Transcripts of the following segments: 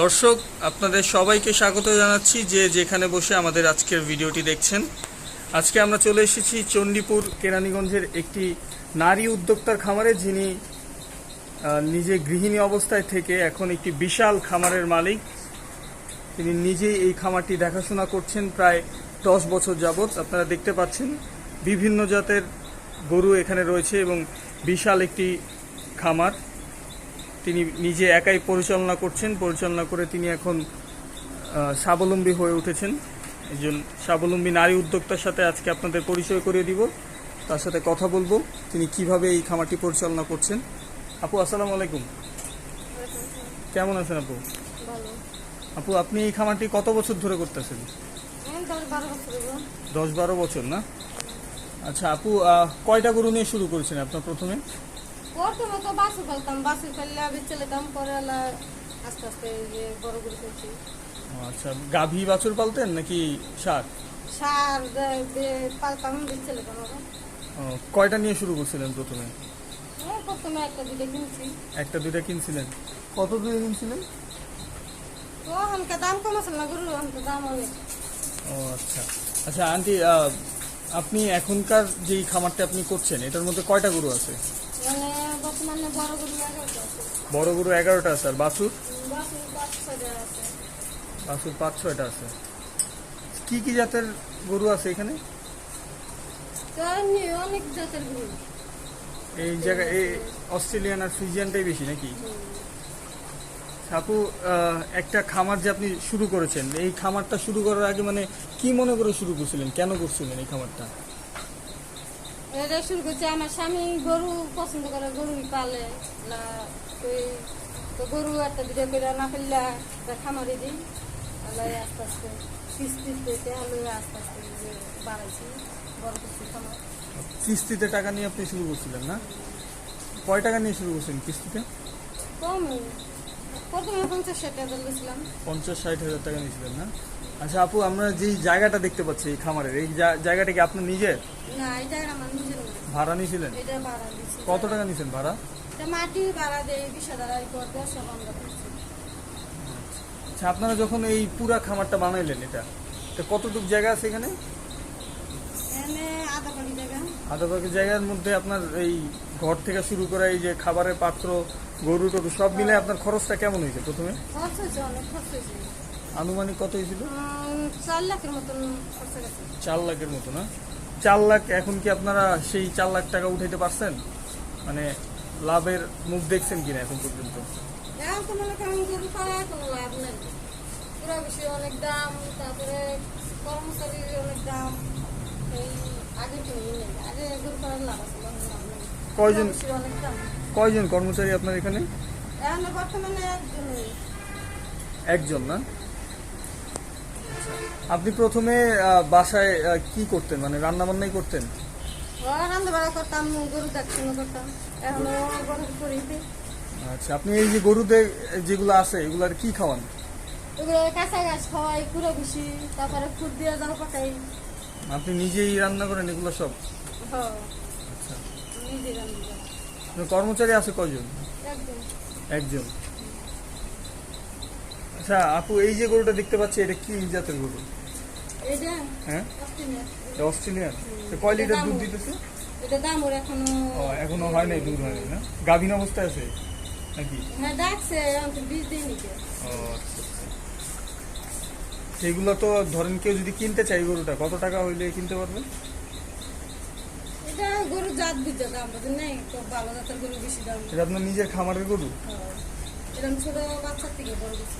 দর্শক, আপনাদের সবাইকে স্বাগত জানাচ্ছি যে যেখানে বসে আমাদের আজকের ভিডিওটি দেখছেন। আজকে আমরা চলে এসেছি চণ্ডীপুর কেরানীগঞ্জের একটি নারী উদ্যোক্তার খামারে, যিনি নিজে গৃহিণী অবস্থায় থেকে এখন একটি বিশাল খামারের মালিক। তিনি নিজেই এই খামারটি দেখাশোনা করছেন প্রায় দশ বছর যাবৎ। আপনারা দেখতে পাচ্ছেন, বিভিন্ন জাতের গরু এখানে রয়েছে এবং বিশাল একটি খামার। তিনি নিজে একাই পরিচালনা করছেন পরিচালনা করে তিনি এখন স্বাবলম্বী হয়ে উঠেছেন। একজন স্বাবলম্বী নারী উদ্যোক্তার সাথে আজকে আপনাদের পরিচয় করিয়ে দিব। তার সাথে কথা বলব তিনি কীভাবে এই খামারটি পরিচালনা করছেন। আপু আসসালামু আলাইকুম। কেমন আছেন আপু? আপু আপনি এই খামারটি কত বছর ধরে করতেছেন? দশ বারো বছর না? আচ্ছা আপু কয়টা গরু নিয়ে শুরু করেছেন আপনার প্রথমে? প্রথমে তো বাসে ফেলতাম বাসে ফেললে আমি চলেতাম পরে আস্তে আস্তে বড় করে ফেলছি ও, আচ্ছা গাভী বাছুর পালতেন নাকি সার? সার পালতাম ও, কয়টা নিয়ে শুরু করছিলেন প্রথমে? এই প্রথমে একটা দুটো কিনছি। একটা দুইটা কিনছিলেন। কত দিয়ে কিনছিলেন? তো হালকা দাম কম আছে না গরু হালকা দাম অনেক ও আচ্ছা। আচ্ছা আন্টি আপনি এখনকার যেই খামারটা আপনি করছেন এটার মধ্যে কয়টা গরু আছে? বড় গরু এগারোটা আছে। আর বাছুর? বাসে পাঁচ ছয়টা আছে। বাছুর পাঁচ ছয়টা আছে। কি কি জাতের গরু আছে এখানে? অনেক জাতের গরু। এই জায়গায় এই অস্ট্রেলিয়ান আর ফ্রিজিয়ানটাই বেশি নাকি? আপু একটা খামার যে আপনি শুরু করেছেন এই খামারটা শুরু করার আগে মানে কি মনে করে শুরু করছিলেন? কেন করছিলেন এই খামারটা? এটা শুরু করছে। আমার স্বামী গরু পছন্দ করে গরুই পালে না ওই তো গরু একটা দুটো করে না ফেললে একটা খামারে দিই। আলাই আস্তে আস্তে কিস্তিতে আলু আস্তে আস্তে যে বাড়াইছি বড় করছি খামার। কিস্তিতে টাকা নিয়ে আপনি শুরু করছিলেন না? কয় টাকা নিয়ে শুরু করছেন কিস্তিতে? কম প্রথমে পঞ্চাশ ষাট টাকা দিয়েছিলাম পঞ্চাশ ষাট হাজার টাকা নিয়েছিলেন না? আচ্ছা আপু আমরা যেই জায়গাটা দেখতে পাচ্ছি এই খামারের এই জায়গাটা কি আপনার নিজের না এটা আমার নিজের ভাড়া নিয়েছিলেন? এটা ভাড়া দিচ্ছি কত টাকা নিয়েছেন ভাড়া? এটা মাটি ভাড়া হাজার আর পর দশ আচ্ছা আপনারা যখন এই পুরা খামারটা বানাইলেন এটা এটা কতটুকু জায়গা আছে এখানে? আধা বাকি জায়গার মধ্যে আপনার এই ঘর থেকে শুরু করে এই যে খাবারের পাত্র গরু টরু সব মিলে আপনার খরচটা কেমন হয়েছে প্রথমে? খরচ হয়েছে অনেক খরচ হয়েছে। আনুমানিক কত হয়েছিল? চার লাখের মতন চার লাখের মতো না? চার লাখ এখন কি আপনারা সেই চার লাখ টাকা উঠাইতে পারছেন? মানে লাভের মুখ দেখছেন কিনা এখন পর্যন্ত? কয়জন কয়জন কর্মচারী আপনার এখানে? বর্তমানে একজন না। আপনি প্রথমে বাসায় কি করতেন? মানে রান্না বান্নাই করতেন? রান্না বাড়া করতাম গরু দেখাশোনা করতাম। এখনও গরু করি আচ্ছা আপনি এই যে গরুদের যেগুলো আছে এগুলার কি খাওয়ান? ওগুলো কাঁচা গাছ খাওয়াই তারপরে ফুট দিয়ে আপনি নিজেই রান্না করেন এগুলো সব? আচ্ছা। কর্মচারী আছে কয়জন? একদম একজন। আচ্ছা আপু এই যে গরুটা দেখতে পাচ্ছি এটা কি জাতের গরু? এটা হ্যাঁ? অস্ট্রেলিয়া অস্ট্রেলিয়ান কয় লিটার দুধ দিতেছে? এটা দাম ওর এখনও এখনও হয় নাই দুধ হয় না? গাভীন অবস্থায় আছে নাকি? হ্যাঁ ডাকছে বীজ ও আচ্ছা আচ্ছা। সেগুলো তো ধরেন কেউ যদি কিনতে চাই গরুটা কত টাকা হইলে কিনতে পারবে? এটা গরু জাত বুঝছে দাম বুঝেন নাই খুব ভালো জাতের গরু বেশি দাম। এটা আপনার নিজের খামারের গরু। এরকম ছোট বাচ্চার থেকে বড় বেশি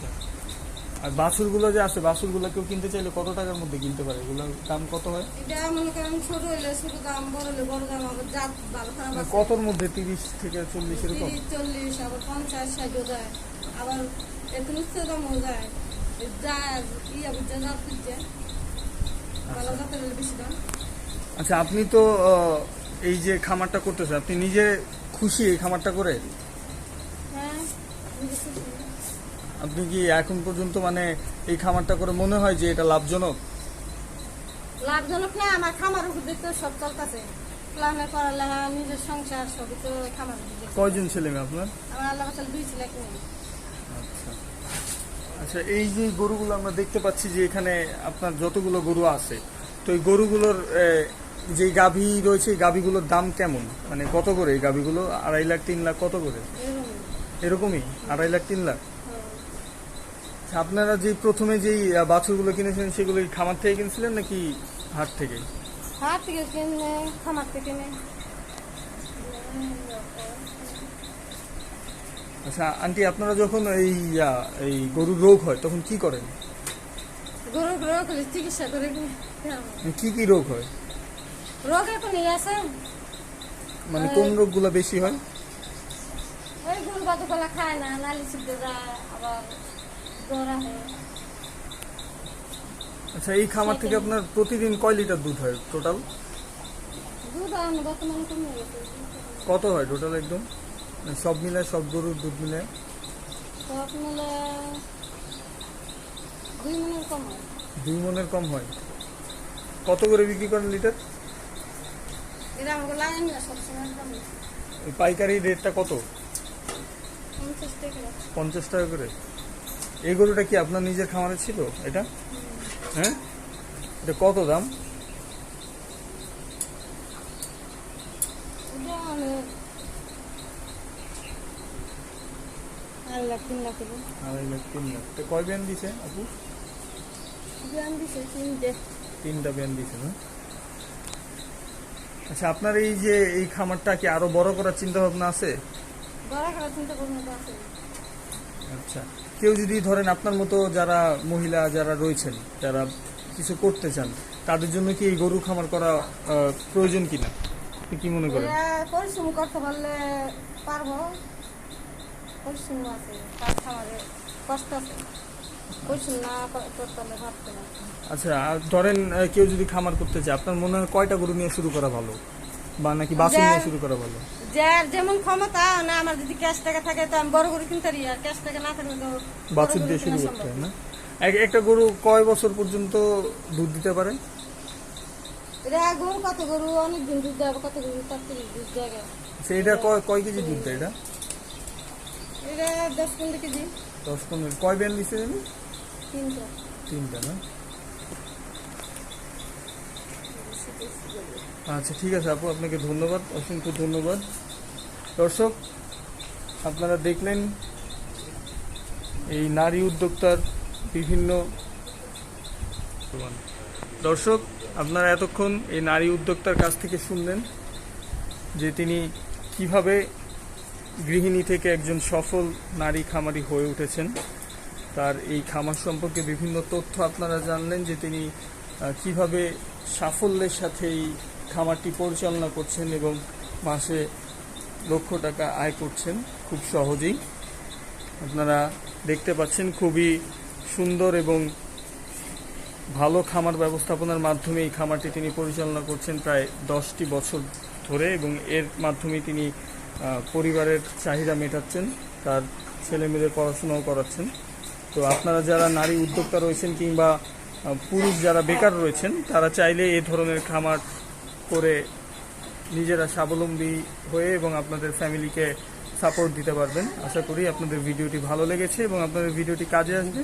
আচ্ছা। আর বাছুরগুলো যে আছে বাছুরগুলো কেউ কিনতে চাইলে কত টাকার মধ্যে কিনতে পারে? এগুলোর দাম কত হয়? এটা মনে করেন ছোট হইলে ছোট দাম বড় হলে বড় দাম আবার জাত ভালো খারাপ মানে আছে। কতর মধ্যে? তিরিশ থেকে চল্লিশ এরকম? তিরিশ চল্লিশ আবার পঞ্চাশ ষাটও যায়। আবার একটু উচ্চ দামও যায়। যা ইয়া বুঝছে জাত বুঝছে ভালো জাতের বেশি দাম। আচ্ছা আপনি তো এই যে খামারটা করতেছেন আপনি নিজে খুশি এই খামারটা করে? হ্যাঁ। আপনি কি এখন পর্যন্ত মানে এই খামারটা করে মনে হয় যে এটা লাভজনক? লাভজনক না আমার খামার উপর দেখতে সব চলতেছে। প্লানে পড়ালেখা নিজের সংসার সবই তো খামার কয়জন ছেলে মেয়ে আপনার? আমার আল্লাহ দুই ছেলে এক আচ্ছা। এই যে গরুগুলো আমরা দেখতে পাচ্ছি যে এখানে আপনার যতগুলো গরু আছে তো এই গরুগুলোর যে গাভী রয়েছে এই গাভীগুলোর দাম কেমন? মানে কত করে? এই গাভীগুলো আড়াই লাখ তিন লাখ কত করে? এরকমই। আড়াই লাখ তিন লাখ। আচ্ছা, আপনারা যে প্রথমে যেই বাছুরগুলো কিনেছিলেন সেগুলো কি খামার থেকে কিনেছিলেন নাকি হাট থেকে? হাট থেকে কিনে খামার থেকে কিনে আচ্ছা আন্টি আপনারা যখন এই এই গরুর রোগ হয় তখন কি করেন? গরু রোগ হলে চিকিৎসা করে কি কি রোগ হয়? রোগ এখন আসে মানে কোন রোগগুলো বেশি হয়? ওই গরু বাদুকলা খায় না নালি ছিপতে যায় আবার হয় আচ্ছা এই খামার থেকে আপনার প্রতিদিন কয় লিটার দুধ হয় টোটাল দুধ আন বর্তমানে কমে গেছে। কত হয় টোটাল একদম? মানে সব মিলে সব গরুর দুধ মিলে সব মিলে দুই মিনিট কম হয়। দুই মনের কম হয়। কত করে বিক্রি করেন লিটার? এটা আমাকে লাগে না সবসময় ওই পাইকারি রেটটা কত? পঞ্চাশ টাকা করে। এই গরুটা কি আপনার নিজের খামারে ছিল? এটা? হ্যাঁ? এটা কত দাম? আড়াই লাখ তিন লাখ তো কয় ব্যান দিছে আপু? তিনটে। তিনটা ব্যান দিছে না? আচ্ছা আপনার এই যে এই খামারটা কি আরও বড় করার চিন্তা ভাবনা আছে? বড় করার চিন্তা করব আছে। আচ্ছা। কেউ যদি ধরেন আপনার মতো যারা মহিলা যারা রয়েছেন যারা কিছু করতে চান তাদের জন্য কি এই গরু খামার করা প্রয়োজন কিনা? কি মনে করেন? পরিশ্রম করতে পারলে পারব। পরিশ্রম আছে কাজ খামারে কষ্ট আছে। আচ্ছা ধরেন কেউ যদি খামার করতে চায় আপনার মনে হয় কয়টা গরু নিয়ে শুরু করা ভালো? বা নাকি বাছুর নিয়ে শুরু করা ভালো যার যেমন ক্ষমতা না আমার যদি ক্যাশ টাকা থাকে তো আমি বড় করে কিনতে পারি আর ক্যাশ টাকা না থাকলে তো বাছুর দিয়ে শুরু করতে হয় না। এক- একটা গরু কয় বছর পর্যন্ত দুধ দিতে পারে? এটা গরু কত গরু? অনেক দিন দুধ দেয় কত গরু? তার থেকে দুধ দেয় আচ্ছা এটা কয় কয় কেজি দুধ দেয় এটা? এটা দশ পনেরো কেজি। দশ পনেরো কয় ব্যান দিচ্ছে জানি? তিনটা। তিনটা না? আচ্ছা ঠিক আছে আপু, আপনাকে ধন্যবাদ, অসংখ্য ধন্যবাদ। দর্শক, আপনারা দেখলেন এই নারী উদ্যোক্তার বিভিন্ন দর্শক, আপনারা এতক্ষণ এই নারী উদ্যোক্তার কাছ থেকে শুনলেন যে তিনি কীভাবে গৃহিণী থেকে একজন সফল নারী খামারি হয়ে উঠেছেন। তার এই খামার সম্পর্কে বিভিন্ন তথ্য আপনারা জানলেন যে তিনি কীভাবে সাফল্যের সাথে এই খামারটি পরিচালনা করছেন এবং মাসে লক্ষ টাকা আয় করছেন খুব সহজেই। আপনারা দেখতে পাচ্ছেন খুবই সুন্দর এবং ভালো খামার ব্যবস্থাপনার মাধ্যমে এই খামারটি তিনি পরিচালনা করছেন প্রায় দশটি বছর ধরে এবং এর মাধ্যমে তিনি পরিবারের চাহিদা মেটাচ্ছেন, তার ছেলেমেয়েদের পড়াশোনাও করাচ্ছেন। তো আপনারা যারা নারী উদ্যোক্তা রয়েছেন কিংবা পুরুষ যারা বেকার রয়েছেন, তারা চাইলে এই ধরনের খামার করে নিজেরা স্বাবলম্বী হয়ে এবং আপনাদের ফ্যামিলিকে সাপোর্ট দিতে পারবেন। আশা করি আপনাদের ভিডিওটি ভালো লেগেছে এবং আপনাদের ভিডিওটি কাজে আসবে।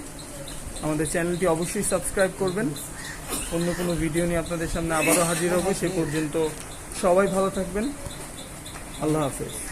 আমাদের চ্যানেলটি অবশ্যই সাবস্ক্রাইব করবেন। অন্য কোনো ভিডিও নিয়ে আপনাদের সামনে আবারও হাজির হব। সে পর্যন্ত সবাই ভালো থাকবেন। আল্লাহ হাফেজ।